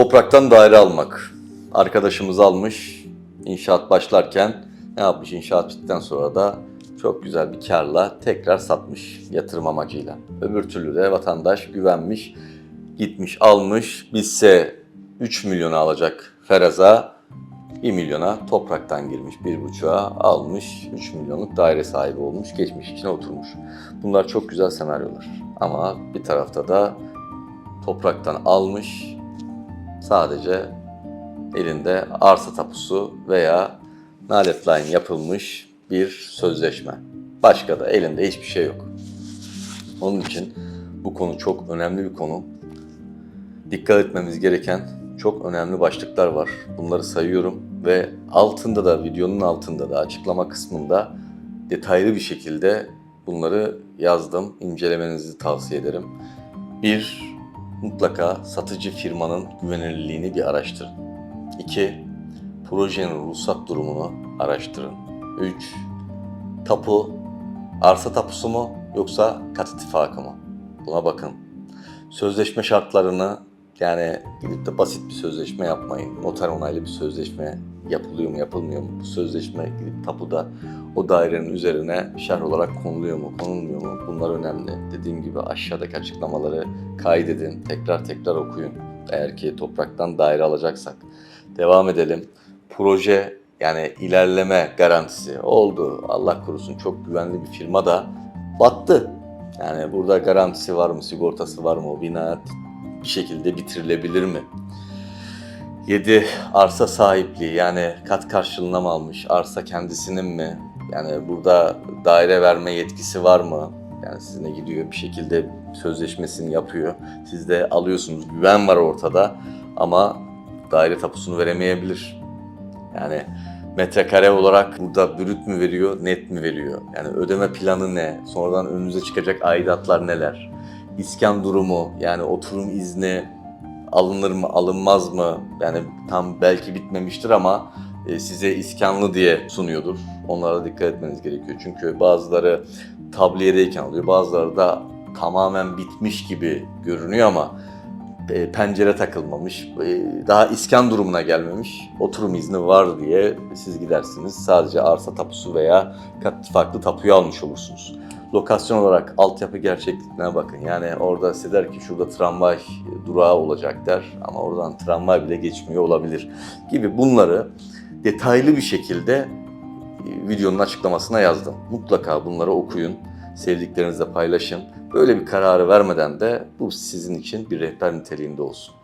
Topraktan daire almak. Arkadaşımız almış. İnşaat başlarken ne yapmış? İnşaat bittikten sonra da çok güzel bir karla tekrar satmış yatırım amacıyla. Öbür türlü de vatandaş güvenmiş, gitmiş almış. Bizse 3 milyona alacak feraza 1 milyona topraktan girmiş, 1,5'a almış, 3 milyonluk daire sahibi olmuş, geçmiş içine oturmuş. Bunlar çok güzel senaryolar. Ama bir tarafta da topraktan almış, sadece elinde arsa tapusu veya nalet line yapılmış bir sözleşme. Başka da elinde hiçbir şey yok. Onun için bu konu çok önemli bir konu. Dikkat etmemiz gereken çok önemli başlıklar var. Bunları sayıyorum ve altında da videonun altında da açıklama kısmında detaylı bir şekilde bunları yazdım. İncelemenizi tavsiye ederim. Bir, mutlaka satıcı firmanın güvenilirliğini bir araştırın. 2. Projenin ruhsat durumunu araştırın. 3. Tapu, arsa tapusu mu yoksa kat ittifakı mı? Buna bakın. Sözleşme şartlarını yani gidip de basit bir sözleşme yapmayın. Noter onaylı bir sözleşme yapılıyor mu yapılmıyor mu? Bu sözleşme gidip tapuda o dairenin üzerine şerh olarak konuluyor mu konulmuyor mu? Bunlar önemli. Dediğim gibi aşağıdaki açıklamaları kaydedin. Tekrar tekrar okuyun. Eğer ki topraktan daire alacaksak. Devam edelim. Proje yani ilerleme garantisi oldu. Allah korusun çok güvenli bir firma da battı. Yani burada garantisi var mı, sigortası var mı, o bina bir şekilde bitirilebilir mi? 7. Arsa sahipliği yani kat karşılığına mı almış, arsa kendisinin mi? Yani burada daire verme yetkisi var mı? Yani sizinle gidiyor bir şekilde sözleşmesini yapıyor. Siz de alıyorsunuz, güven var ortada ama daire tapusunu veremeyebilir. Yani metrekare olarak burada brüt mü veriyor, net mi veriyor? Yani ödeme planı ne? Sonradan önünüze çıkacak aidatlar neler? İskan durumu, yani oturum izni alınır mı, alınmaz mı? Yani tam belki bitmemiştir ama size iskanlı diye sunuyordur. Onlara dikkat etmeniz gerekiyor. Çünkü bazıları tabliyedeyken alıyor, bazıları da tamamen bitmiş gibi görünüyor ama e, pencere takılmamış, e, daha iskan durumuna gelmemiş, oturum izni var diye siz gidersiniz. Sadece arsa tapusu veya farklı tapuyu almış olursunuz. Lokasyon olarak altyapı gerçekliğine bakın. Yani orada size der ki şurada tramvay durağı olacak der ama oradan tramvay bile geçmiyor olabilir gibi bunları detaylı bir şekilde e, videonun açıklamasına yazdım. Mutlaka bunları okuyun, sevdiklerinizle paylaşın. Böyle bir kararı vermeden de bu sizin için bir rehber niteliğinde olsun.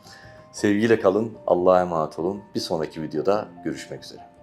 Sevgiyle kalın, Allah'a emanet olun. Bir sonraki videoda görüşmek üzere.